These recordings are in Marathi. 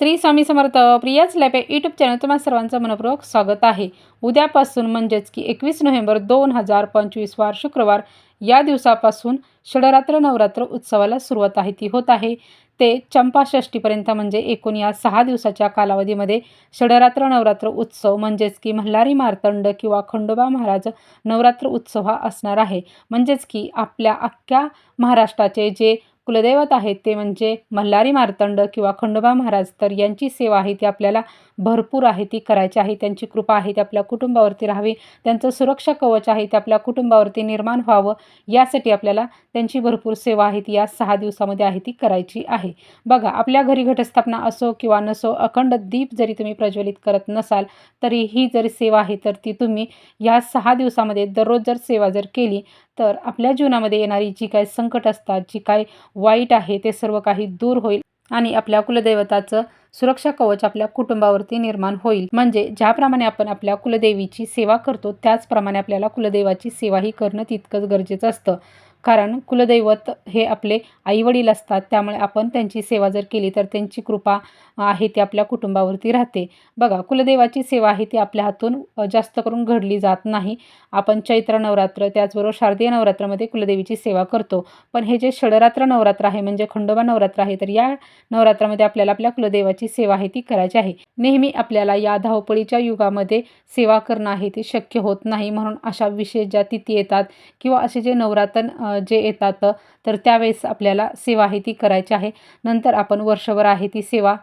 श्री स्वामी समर्थ प्रियाच लॅपे यूट्यूब चॅनल तुम्हा सर्वांचं मनपूर्वक स्वागत आहे. उद्यापासून म्हणजेच की एकवीस नोव्हेंबर दोन हजार पंचवीस वार शुक्रवार या दिवसापासून षडरात्र नवरात्र उत्सवाला सुरुवात आहे. ती होत आहे. ते चंपाषष्टीपर्यंत म्हणजे एकूण या सहा दिवसाच्या कालावधीमध्ये षडरात्र नवरात्र उत्सव म्हणजेच की मल्हारी मार्तंड किंवा खंडोबा महाराज नवरात्र उत्सव हा असणार आहे. म्हणजेच की आपल्या अख्ख्या महाराष्ट्राचे जे कुलदैवत आहेत ते म्हणजे मल्हारी मार्तंड किंवा खंडोबा महाराज तर यांची सेवा आहे ती आपल्याला भरपूर आहे ती करायची आहे त्यांची कृपा आहे ती आपल्या कुटुंबावरती राहावी त्यांचं सुरक्षा कवच आहे ते आपल्या कुटुंबावरती निर्माण व्हावं यासाठी आपल्याला त्यांची भरपूर सेवा आहे ती या सहा दिवसामध्ये आहे ती करायची आहे. बघा आपल्या घरी घटस्थापना असो किंवा नसो अखंड दीप जरी तुम्ही प्रज्वलित करत नसाल तरी ही जर सेवा आहे तर ती तुम्ही या सहा दिवसामध्ये दररोज जर सेवा जर केली तर आपल्या जीवनामध्ये येणारी जी काही संकट असतात जी काही वाईट आहे ते सर्व काही दूर होईल आणि आपल्या कुलदैवताचं सुरक्षा कवच आपल्या कुटुंबावरती निर्माण होईल. म्हणजे ज्याप्रमाणे आपण आपल्या कुलदेवीची सेवा करतो त्याचप्रमाणे आपल्याला कुलदेवाची सेवाही करणं तितकंच गरजेचं असतं. कारण कुलदैवत हे आपले आईवडील असतात त्यामुळे आपण त्यांची सेवा जर केली तर त्यांची कृपा आहे ती आपल्या कुटुंबावरती राहते. बघा कुलदेवाची सेवा आहे ती आपल्या हातून जास्त करून घडली जात नाही. आपण चैत्र नवरात्र त्याचबरोबर शारदीय नवरात्रामध्ये कुलदेवीची सेवा करतो. पण हे जे षडरात्र नवरात्र आहे म्हणजे खंडोबा नवरात्र आहे तर या नवरात्रामध्ये आपल्याला आपल्या कुलदेवाची सेवा आहे ती करायची आहे. नेहमी आपल्याला या धावपळीच्या युगामध्ये सेवा करणं आहे ते शक्य होत नाही म्हणून अशा विशेष ज्या तिथी येतात किंवा असे जे नवरात्र जे येतात तर त्यावेळेस आपल्याला सेवा आहे ती करायची आहे. नंतर आपण वर्षभर आहे ती सेवा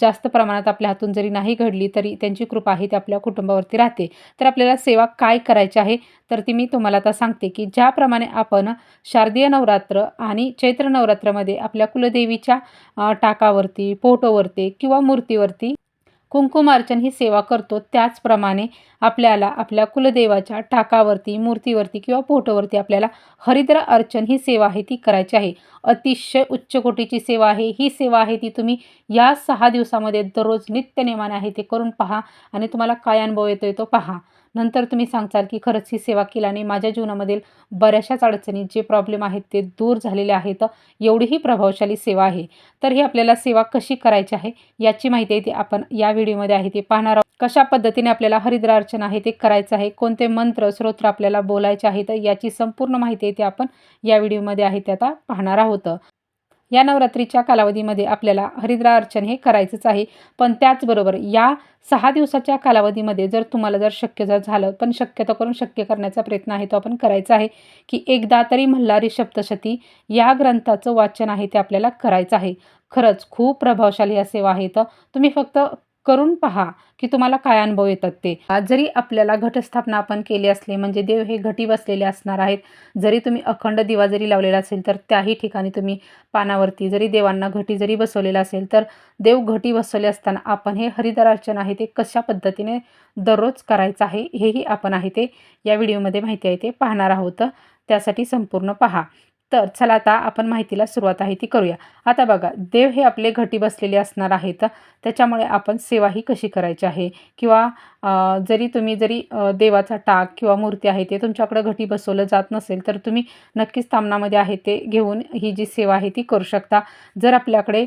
जास्त प्रमाणात आपल्या हातून जरी नाही घडली तरी त्यांची कृपा आहे ती आपल्या कुटुंबावरती राहते. तर आपल्याला सेवा काय करायची आहे तर ती मी तुम्हाला आता सांगते की ज्याप्रमाणे आपण शारदीय नवरात्र आणि चैत्र नवरात्रामध्ये आपल्या कुलदेवीच्या टाकावरती फोटोवरती किंवा मूर्तीवरती कुंकुमार्चन ही सेवा करतो. त्याचप्रमाणे आपल्याला आपल्या कुलदेवाच्या टाकावरती मूर्तीवरती किंवा फोटोवरती आपल्याला हरिद्र अर्चन ही सेवा आहे ती करायची आहे. अतिशय उच्च कोटीची सेवा आहे. ही सेवा आहे ती तुम्ही या सहा दिवसामध्ये दररोज नित्यनेमाने आहे ते करून पहा आणि तुम्हाला काय अनुभव येतोय तो पहा. नंतर तुम्ही सांगचाल की खरंच ही सेवा केल्याने माझ्या जीवनामधील बऱ्याचशाच अडचणी जे प्रॉब्लेम आहेत ते दूर झालेले आहेत. एवढीही प्रभावशाली सेवा आहे. तर ही आपल्याला सेवा कशी करायची आहे याची माहिती आहे ती आपण या व्हिडिओमध्ये आहे ते पाहणार आहोत. कशा पद्धतीने आपल्याला हरिद्र अर्चन आहे ते करायचं आहे कोणते मंत्र स्रोत्र आपल्याला बोलायचे आहेत याची संपूर्ण माहिती आहे ती आपण या व्हिडिओमध्ये आहे ते आता पाहणार आहोत. या नवरात्रीच्या कालावधीमध्ये आपल्याला हरिद्रा अर्चन हे करायचंच आहे. पण त्याचबरोबर या सहा दिवसाच्या कालावधीमध्ये जर तुम्हाला जर शक्य जर झालं पण शक्यतो करून शक्य करण्याचा प्रयत्न आहे तो आपण करायचा आहे. की एकदा तरी मल्हारी सप्तशती या ग्रंथाचं वाचन आहे ते आपल्याला करायचं आहे. खरंच खूप प्रभावशाली या सेवा आहेत. तुम्ही फक्त करून पहा की तुम्हाला काय अनुभव येतात ते. जरी आपल्याला घटस्थापना आपण केली असली म्हणजे देव हे घटी बसलेले असणार आहेत जरी तुम्ही अखंड दिवा जरी लावलेला असेल तर त्याही ठिकाणी तुम्ही पानावरती जरी देवांना घटी जरी बसवलेला असेल तर देव घटी बसवले असताना आपण हे हरिदर अर्चन आहे ते कशा पद्धतीने दररोज करायचं आहे हेही आपण आहे ते या व्हिडिओमध्ये माहिती आहे ते पाहणार आहोत. त्यासाठी संपूर्ण पहा. तर चला आता आपण माहितीला सुरुवात आहे ती करूया. आता बघा देव हे आपले घटी बसलेले असणार आहेत त्याच्यामुळे आपण सेवाही कशी करायची आहे? किंवा जरी तुम्ही जरी देवाचा टाक किंवा मूर्ती आहे ते तुमच्याकडं घटी बसवलं जात नसेल तर तुम्ही नक्कीच तामणामध्ये आहे ते घेऊन ही जी सेवा आहे ती करू शकता. जर आपल्याकडे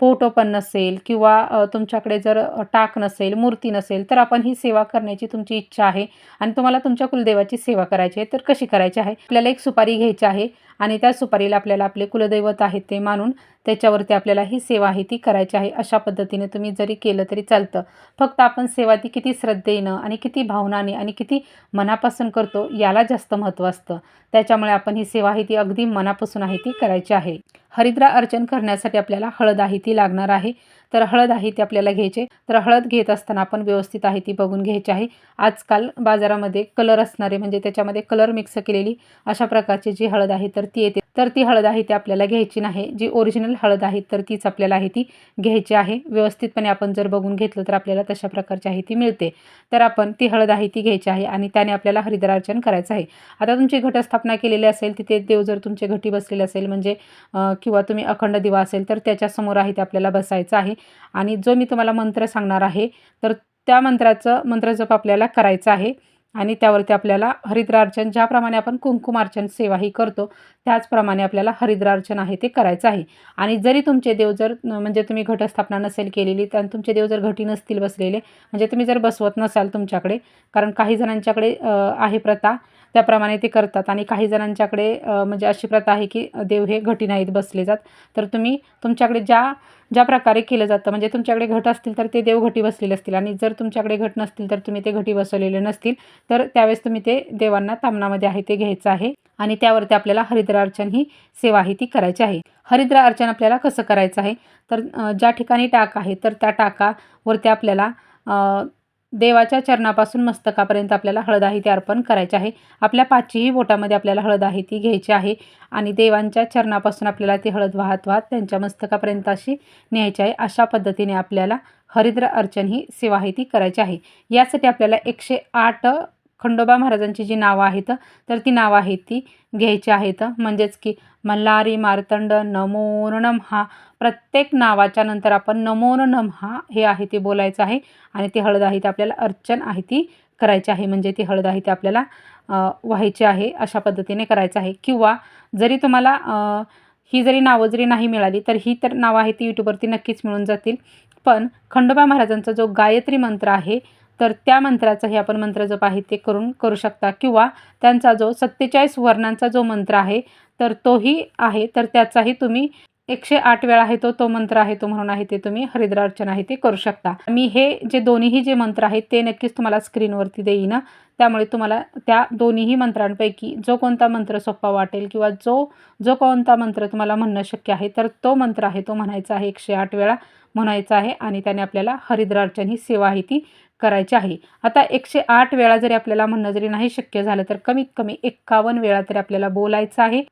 पोटो पण नसेल किंवा तुमच्याकडे जर टाक नसेल मूर्ती नसेल तर आपण ही सेवा करण्याची तुमची इच्छा आहे. आणि तुम्हाला तुमच्या कुलदेवाची सेवा करायची आहे तर कशी करायची आहे? आपल्याला एक सुपारी घ्यायची आहे आणि त्या सुपारीला आपल्याला आपले कुलदैवत आहेत ते मानून त्याच्यावरती आपल्याला ही सेवा आहे ती करायची आहे. अशा पद्धतीने तुम्ही जरी केलं तरी चालतं. फक्त आपण सेवा ती किती श्रद्धेनं आणि किती भावनाने आणि किती मनापासून करतो याला जास्त महत्त्व असतं. त्याच्यामुळे आपण ही सेवा आहे ती अगदी मनापासून आहे ती करायची आहे. हरिद्रा अर्चन करण्यासाठी आपल्याला हळद आहे ती लागणार आहे. तर हळद आहे ती आपल्याला घ्यायचे तर हळद घेत असताना आपण व्यवस्थित आहे ती बघून घ्यायची आहे. आजकाल बाजारामध्ये कलर असणारे म्हणजे त्याच्यामध्ये कलर मिक्स केलेली अशा प्रकारची जी हळद आहे तर ती येते. तर ती हळद आहे ती आपल्याला घ्यायची नाही. जी ओरिजिनल हळद आहे तर तीच आपल्याला आहे ती घ्यायची आहे. व्यवस्थितपणे आपण जर बघून घेतलं तर आपल्याला तशा प्रकारची आहे ती मिळते. तर आपण ती हळद आहे ती घ्यायची आहे आणि त्याने आपल्याला हरिद्रार्चन करायचं आहे. आता तुमची घटस्थापना केलेली असेल तिथे देव जर तुमचे घटी बसलेले असेल म्हणजे किंवा तुम्ही अखंड दिवा असेल तर त्याच्यासमोर आहे ते आपल्याला बसायचं आहे. आणि जो मी तुम्हाला मंत्र सांगणार आहे तर त्या मंत्राचं मंत्रजप आपल्याला करायचं आहे. आणि त्यावरती आपल्याला हरिद्रार्चन ज्याप्रमाणे आपण कुंकुमार्चन सेवा ही करतो त्याचप्रमाणे आपल्याला हरिद्रार्चन आहे ते करायचं आहे. आणि जरी तुमचे देव जर म्हणजे तुम्ही घटस्थापना नसेल केलेली तर तुमचे देव जर घटी नसतील बसलेले म्हणजे तुम्ही जर बसवत नसाल तुमच्याकडे कारण काही जणांच्याकडे आहे प्रथा त्याप्रमाणे ते करतात. आणि काही जणांच्याकडे म्हणजे अशी प्रथा आहे की देव हे घटी नाहीत बसले जात. तर तुम्ही तुमच्याकडे ज्या ज्या प्रकारे केलं जातं म्हणजे तुमच्याकडे घट असतील तर ते देवघटी बसलेले असतील आणि जर तुमच्याकडे घट नसतील तर तुम्ही ते घटी बसवलेले नसतील तर त्यावेळेस तुम्ही ते देवांना तामणामध्ये आहे ते घ्यायचं आहे आणि त्यावरती आपल्याला हरिद्रार्चन ही सेवा आहे ती करायची आहे. हरिद्रा अर्चन आपल्याला कसं करायचं आहे? तर ज्या ठिकाणी टाक आहे तर त्या टाकावरती आपल्याला देवाच्या चरणापासून मस्तकापर्यंत आपल्याला हळद आहे ती अर्पण करायची आहे. आपल्या पाचही बोटामध्ये आपल्याला हळद आहे ती घ्यायची आहे आणि देवांच्या चरणापासून आपल्याला ती हळद वाहत वाहत त्यांच्या मस्तकापर्यंत अशी न्यायची आहे. अशा पद्धतीने आपल्याला हरिद्र अर्चन ही सेवा आहे ती करायची आहे. यासाठी आपल्याला एकशे आठ खंडोबा महाराजांची जी नावं आहेत तर ती नावं आहेत ती घ्यायची आहेत. म्हणजेच की मल्हारी मार्तंड नमो हा प्रत्येक नावाच्या नंतर आपण नमो हा हे आहे ते बोलायचं आहे आणि ती हळद आहे ती आपल्याला अर्चन आहे ती करायची आहे. म्हणजे ती हळद आहे ती आपल्याला व्हायची आहे अशा पद्धतीने करायचं आहे. किंवा जरी तुम्हाला ही जरी नावं जरी नाही मिळाली तर ही तर नावं आहे ती यूट्यूबवरती नक्कीच मिळून जातील. पण खंडोबा महाराजांचा जो गायत्री मंत्र आहे तर त्या मंत्राचाही आपण मंत्र जप आहे ते करून करू शकता. किंवा त्यांचा जो सत्तेचाळीस वर्णांचा जो मंत्र आहे तर तोही आहे. तर त्याचाही तुम्ही एकशे आठ वेळा आहे तो तो मंत्र आहे तो म्हणून आहे ते तुम्ही हरिद्रार्चन आहे ते करू शकता. मी हे जे दोन्हीही जे मंत्र आहेत ते नक्कीच तुम्हाला स्क्रीनवरती देईन. त्यामुळे तुम्हाला त्या दोन्हीही मंत्रांपैकी जो कोणता मंत्र सोपा वाटेल किंवा जो जो कोणता मंत्र तुम्हाला म्हणणं शक्य आहे तर तो मंत्र आहे तो म्हणायचा आहे एकशे आठ वेळा म्हणायचा आहे आणि त्याने आपल्याला हरिद्रार्चन ही सेवा आहे ती करायची आहे. आता एकशे आठ वेळा जरी आपल्याला म्हणणं जरी नाही शक्य झालं तर कमीत कमी एक्कावन्न वेळा तरी आपल्याला बोलायचं आहे.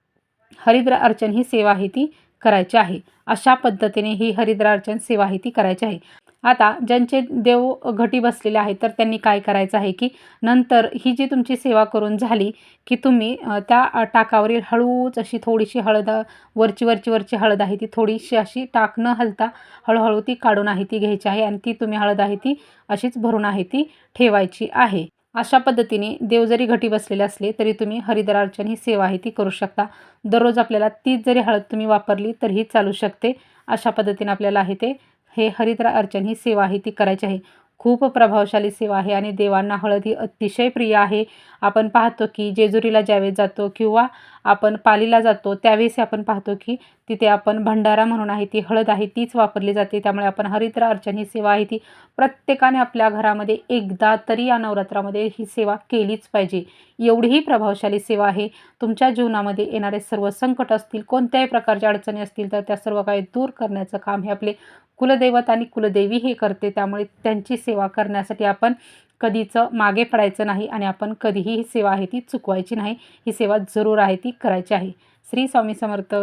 हरिद्र अर्चन ही सेवा आहे ती करायची आहे. अशा पद्धतीने ही हरिद्र अर्चन सेवा आहे ती करायची आहे. आता ज्यांचे देव घटी बसलेले आहेत तर त्यांनी काय करायचं आहे की नंतर ही जी तुमची सेवा करून झाली की तुम्ही त्या टाकावरील हळूच अशी थोडीशी हळद वरची वरची वरची हळद आहे ती थोडीशी अशी टाक न हलता हळूहळू ती काढून आहे ती घ्यायची आहे आणि ती तुम्ही हळद आहे ती अशीच भरून आहे ती ठेवायची आहे. अशा पद्धतीने देव जरी घटी बसलेले असले तरी तुम्ही हरिद्रार्चन ही सेवा आहे ती करू शकता. दररोज आपल्याला तीच जरी हळद तुम्ही वापरली तरीही चालू शकते. अशा पद्धतीने आपल्याला आहे ते हे हरिद्रा अर्चन ही सेवा आहे ती करायची आहे. खूप प्रभावशाली सेवा आहे आणि देवांना हळद ही अतिशय प्रिय आहे. आपण पाहतो की जेजुरीला ज्यावेळेस जातो किंवा आपण पालीला जातो त्यावेळेस आपण पाहतो की तिथे आपण भंडारा म्हणून आहे ती हळद आहे तीच वापरली जाते. त्यामुळे आपण हरिद्र अर्चन ही सेवा आहे ती प्रत्येकाने आपल्या घरामध्ये एकदा तरी या नवरात्रामध्ये ही सेवा केलीच पाहिजे. एवढी ही प्रभावशाली सेवा आहे. तुमच्या जीवनामध्ये येणारे सर्व संकट असतील कोणत्याही प्रकारच्या अडचणी असतील तर त्या सर्व काही दूर करण्याचं काम हे आपले कुलदैवत आणि कुलदेवी हे करते. त्यामुळे त्यांची सेवा करण्यासाठी आपण कधीच मागे पडायचं नाही आणि आपण कधीही ही सेवा आहे ती चुकवायची नाही. ही सेवा जरूर आहे ती करायची आहे. श्री स्वामी समर्थ.